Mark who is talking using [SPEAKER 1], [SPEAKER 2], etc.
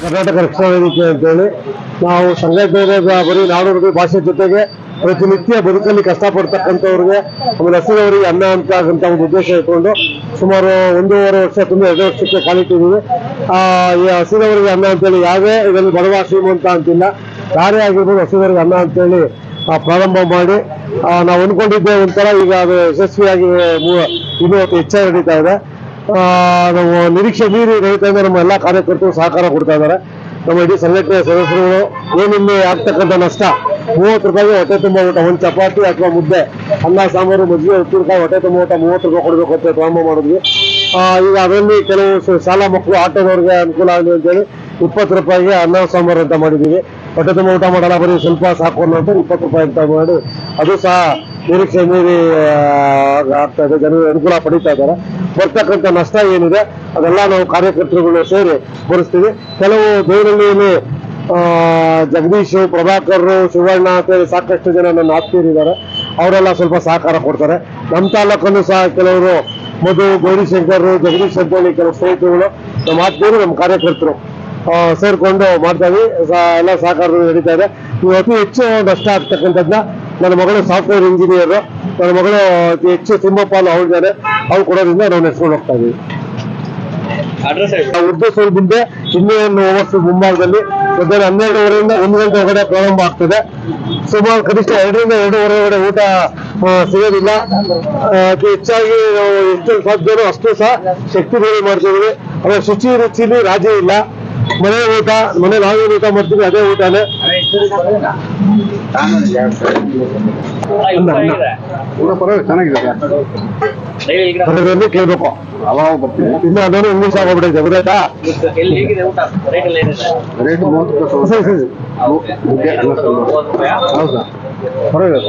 [SPEAKER 1] ಕರ್ನಾಟಕ ರಕ್ಷಣಾ ವೇದಿಕೆ ಅಂತೇಳಿ ನಾವು ಸಂಘಟನೆ ಬರೀ ರೂಪಾಯಿ ಭಾಷೆ ಜೊತೆಗೆ ಪ್ರತಿನಿತ್ಯ ಬದುಕಲ್ಲಿ ಕಷ್ಟಪಡ್ತಕ್ಕಂಥವ್ರಿಗೆ ಆಮೇಲೆ ಹಸಿರವರಿಗೆ ಅನ್ನ ಅಂತ ಒಂದು ಉದ್ದೇಶ ಇಟ್ಕೊಂಡು ಸುಮಾರು ಒಂದೂವರೆ ವರ್ಷ ತುಂಬ ಎರಡು ವರ್ಷಕ್ಕೆ ಕಾಲಿಟ್ಟಿದ್ದೀವಿ ಈ ಹಸಿರವರಿಗೆ ಅನ್ನ ಅಂತೇಳಿ ಯಾವುದೇ ಇದರಲ್ಲಿ ಬಡವ ಶ್ರೀಮಂತ ಅಂತಿಲ್ಲ, ಯಾರೇ ಆಗಿರ್ಬೋದು ಹಸಿರವರಿಗೆ ಅನ್ನ ಅಂತೇಳಿ ಪ್ರಾರಂಭ ಮಾಡಿ ನಾವು ಅಂದ್ಕೊಂಡಿದ್ದೆ ಒಂಥರ ಈಗ ಅದು ಯಶಸ್ವಿಯಾಗಿ ಇನ್ನೂ ಹೆಚ್ಚಾಗಿ ನಡೀತಾ ಇದೆ. ನಾವು ನಿರೀಕ್ಷೆ ಮೀರಿ ಇದೆ ನಮ್ಮ ಎಲ್ಲ ಕಾರ್ಯಕರ್ತರು ಸಹಕಾರ ಕೊಡ್ತಾ ಇದ್ದಾರೆ. ನಮ್ಮ ಇಡೀ ಸಂಘಟನೆಯ ಸದಸ್ಯರು ಏನಿಲ್ಲಿ ಆಗ್ತಕ್ಕಂಥ ನಷ್ಟ, ಮೂವತ್ತು ರೂಪಾಯಿಗೆ ಹೊಟ್ಟೆ ತುಂಬ ಊಟ, ಒಂದು ಚಪಾತಿ ಅಥವಾ ಮುದ್ದೆ, ಅನ್ನ, ಸಾಂಬಾರು, ಮಜ್ಜಿಗೆ ಉಪ್ಪಿನಕಾಯಿ ಹೊಟ್ಟೆ ತುಂಬ ಊಟ, ಮೂವತ್ತು ರೂಪಾಯಿ ಕೊಡಬೇಕು ಅಂತ ಪ್ರಾರಂಭ ಮಾಡಿದ್ವಿ. ಈಗ ಅದರಲ್ಲಿ ಕೆಲವು ಶಾಲಾ ಮಕ್ಕಳು, ಆಟೋದವ್ರಿಗೆ ಅನುಕೂಲ ಆಗಲಿ ಅಂತೇಳಿ ಇಪ್ಪತ್ತು ರೂಪಾಯಿಗೆ ಅನ್ನ, ಸಾಂಬಾರು ಅಂತ ಮಾಡಿದ್ದೀವಿ. ಹೊಟ್ಟೆ ತುಂಬ ಊಟ ಮಾಡಲ್ಲ, ಬರೀ ಸ್ವಲ್ಪ ಸಾಕು ಅನ್ನೋ ಇಪ್ಪತ್ತು ರೂಪಾಯಿ ಅಂತ ಮಾಡಿ, ಅದು ಸಹ ನಿರೀಕ್ಷೆ ಮೀರಿ ಆಗ್ತಾ ಇದೆ. ಜನರು ಅನುಕೂಲ ಪಡೀತಾ ಇದ್ದಾರೆ. ಬರ್ತಕ್ಕಂಥ ನಷ್ಟ ಏನಿದೆ, ಅದೆಲ್ಲ ನಾವು ಕಾರ್ಯಕರ್ತರುಗಳು ಸೇರಿ ಭರಿಸ್ತೀವಿ ಕೆಲವು ದೇವರಲ್ಲಿ ಜಗದೀಶ್, ಪ್ರಭಾಕರ್ ಶಿವಣ್ಣ ಅಂತೇಳಿ ಸಾಕಷ್ಟು ಜನ ನನ್ನ ಆತ್ಮೀಯರಿದ್ದಾರೆ. ಅವರೆಲ್ಲ ಸ್ವಲ್ಪ ಸಹಕಾರ ಕೊಡ್ತಾರೆ. ನಮ್ಮ ತಾಲೂಕನ್ನು ಸಹ ಕೆಲವರು ಮಧು ಗೌರಿಶಂಕರ್ ಜಗದೀಶ್ ಅಂತೇಳಿ ಕೆಲವು ಸ್ನೇಹಿತರುಗಳು ನಮ್ಮ ಆತ್ಮೀಯರು, ನಮ್ಮ ಕಾರ್ಯಕರ್ತರು ಸೇರಿಕೊಂಡು ಮಾಡ್ತಾ ಇದ್ದೀವಿ. ಎಲ್ಲ ಸಹಕಾರ ನಡೀತಾ ಇದೆ. ಇವತ್ತು ಹೆಚ್ಚು ನಷ್ಟ ಆಗ್ತಕ್ಕಂಥದ್ದನ್ನ ನನ್ನ ಮಗಳು ಸಾಫ್ಟ್ವೇರ್ ಇಂಜಿನಿಯರ್ ನನ್ನ ಮಗಳು ಅತಿ ಹೆಚ್ಚು ಸಿಂಹಪಾಲು ಅವಳಿದ್ದಾರೆ ಅವ್ರು ಕೊಡೋದ್ರಿಂದ ನಾವು ನೆಡ್ಸ್ಕೊಂಡು ಹೋಗ್ತಾ ಇದೀವಿ. ಉರ್ದು ಸೂಲ್ ಮುಂದೆ ಇನ್ನೂ ವರ್ಷ ಮುಂಭಾಗದಲ್ಲಿ ಮಧ್ಯಾಹ್ನ ಹನ್ನೆರಡುವರೆಯಿಂದ ಒಂದು ಗಂಟೆ ಒಳಗಡೆ ಪ್ರಾರಂಭ ಆಗ್ತದೆ. ಸುಮಾರು ಕನಿಷ್ಠ ಎರಡರಿಂದ ಎರಡೂವರೆ ಒಳಗಡೆ ಊಟ ಸಿಗೋದಿಲ್ಲ. ಅತಿ ಹೆಚ್ಚಾಗಿ ನಾವು ಎಷ್ಟು ಸಾಧ್ಯವೋ ಅಷ್ಟು ಸಹ ಶಕ್ತಿ ಬೇರೆ ಮಾಡ್ತಿದ್ದೀವಿ ಆಮೇಲೆ ಶುಚಿ ರುಚಿಲಿ ರಾಜಿ ಇಲ್ಲ. ಮನೆ ಊಟ ಮನೆ ನಾವೇನು ಊಟ ಮಾಡ್ತೀವಿ ಅದೇ ಊಟನೇ.
[SPEAKER 2] ಊಟ ಪರವಾಗಿಲ್ಲ ಚೆನ್ನಾಗಿದೆ.
[SPEAKER 1] ಕೇಳಬೇಕು.
[SPEAKER 2] ಅವಾಗ ಬರ್ತೀನಿ.
[SPEAKER 1] ಇನ್ನು ಅದನ್ನು ಇಂಗ್ಲೀಷ್ ಆಗೋಗ್ಬಿಟ್ಟಿದೆ ಗೊತ್ತಾಯ್ತಾ?
[SPEAKER 3] ಎಲ್ಲಿ ಹೇಗಿದೆ ಊಟ ರೇಟ್
[SPEAKER 2] ಮೂವತ್ತು ರೂಪಾಯಿ
[SPEAKER 1] ಸರಿ ಸರಿ? ಹೌದಾ? ಪರವಾಗಿಲ್ಲ